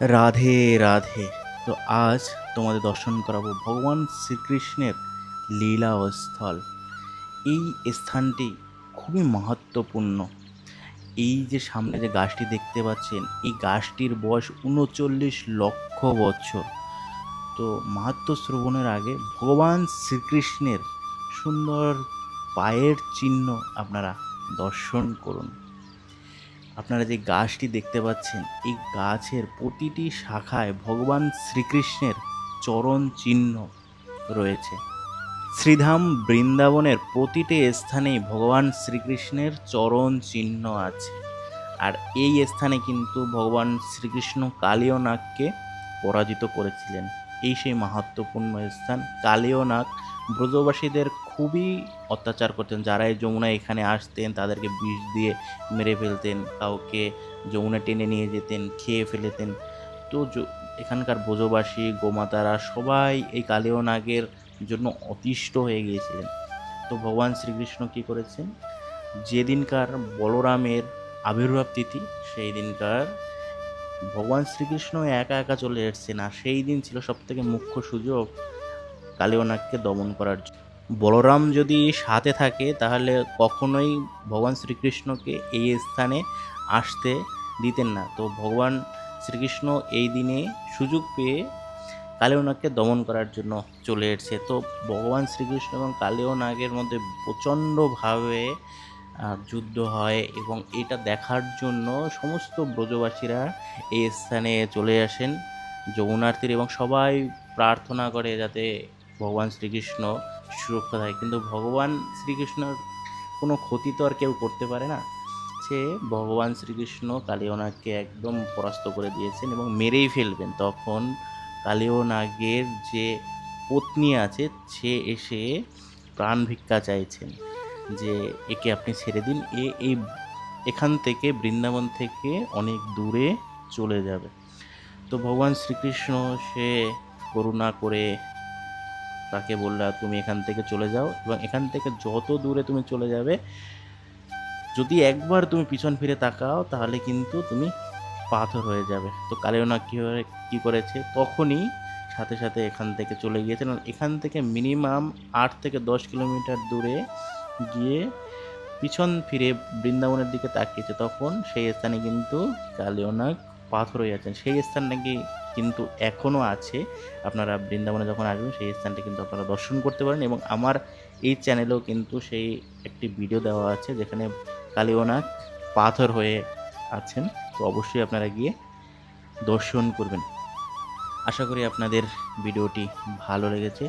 রাধে রাধে। তো আজ তোমাদের দর্শন করাবো ভগবান শ্রীকৃষ্ণের লীলা স্থল এই স্থানটি খুবই মাহাত্মপূর্ণ এই যে সামনে যে গাছটি দেখতে পাচ্ছেন, এই গাছটির বয়স উনচল্লিশ লক্ষ বছর। তো মাহাত্ম শ্রবণের আগে ভগবান শ্রীকৃষ্ণের সুন্দর পায়ের চিহ্ন আপনারা দর্শন করুন। আপনারা যে গাছটি দেখতে পাচ্ছেন, এই গাছের প্রতিটি শাখায় ভগবান শ্রীকৃষ্ণের চরণ চিহ্ন রয়েছে। শ্রীধাম বৃন্দাবনের প্রতিটি স্থানেই ভগবান শ্রীকৃষ্ণের চরণ চিহ্ন আছে। আর এই স্থানে কিন্তু ভগবান শ্রীকৃষ্ণ কালীয় নাগকে পরাজিত করেছিলেন। এই সেই মাহাত্মপূর্ণ স্থান। কালীয় নাগ ব্রজবাসীদের খুবই অত্যাচার করতেন। যারা এই যমুনা এখানে আসতেন, তাদেরকে বিষ দিয়ে মেরে ফেলতেন, কাউকে যমুনা টেনে নিয়ে যেতেন, খেয়ে ফেলেতেন। তো এখানকার ব্রজবাসী, গোমাতারা সবাই এই কালীয় নাগের জন্য অতিষ্ঠ হয়ে গিয়েছিলেন। তো ভগবান শ্রীকৃষ্ণ কী করেছেন? যেদিনকার বলরামের আবির্ভাব তিথি সেই দিনকার ভগবান শ্রীকৃষ্ণ একা একা চলে এসছেন, আর সেই দিন ছিল সব থেকে মুখ্য সুযোগ কালীয়নাগকে দমন করার জন্য। বলরাম যদি সাথে থাকে, তাহলে কখনোই ভগবান শ্রীকৃষ্ণকে এই স্থানে আসতে দিতেন না। তো ভগবান শ্রীকৃষ্ণ এই দিনে সুযোগ পেয়ে কালীয়নাগকে দমন করার জন্য চলে এসেছে। তো ভগবান শ্রীকৃষ্ণ এবং কালীয় নাগের মধ্যে প্রচণ্ডভাবে যুদ্ধ হয় এবং এটা দেখার জন্য সমস্ত ব্রজবাসীরা এই স্থানে চলে আসেন, যমুনার এবং সবাই প্রার্থনা করে যাতে ভগবান শ্রীকৃষ্ণ সুরক্ষা থাকে কিন্তু ভগবান শ্রীকৃষ্ণর কোনো ক্ষতি তো আর কেউ করতে পারে না। সে ভগবান শ্রীকৃষ্ণ কালীয়নাগকে একদম পরাস্ত করে দিয়েছেন এবং মেরেই ফেলবেন। তখন কালীয় নাগের যে পত্নী আছে, সে এসে প্রাণ ভিক্ষা চাইছেন। যে একে আপনি ছেড়ে দিন, এ এই এখান থেকে বৃন্দাবন থেকে অনেক দূরে চলে যাবে। তো ভগবান শ্রীকৃষ্ণ, সে করুণা করে তাকে বললা, তুমি এখান থেকে চলে যাও এবং এখান থেকে যত দূরে তুমি চলে যাবে, যদি একবার তুমি পিছন ফিরে তাকাও, তাহলে কিন্তু তুমি পাথর হয়ে যাবে। তো কালেওনা কী কী করেছে? তখনই সাথে সাথে এখান থেকে চলে গিয়েছেন এখান থেকে মিনিমাম আট থেকে দশ কিলোমিটার দূরে গিয়ে পিছন ফিরে বৃন্দাবনের দিকে তাকিয়েছে, তখন সেই স্থানে কিন্তু কালিয়নাগ পাথর হয়ে আছেন সেই স্থান নাকি কিন্তু এখনও আছে। আপনারা বৃন্দাবনে যখন আসবেন, সেই স্থানটা কিন্তু আপনারা দর্শন করতে পারেন এবং আমার এই চ্যানেলেও কিন্তু সেই একটি ভিডিও দেওয়া আছে যেখানে কালিয়নাগ পাথর হয়ে আছেন। তো অবশ্যই আপনারা গিয়ে দর্শন করবেন। আশা করি আপনাদের ভিডিওটি ভালো লেগেছে।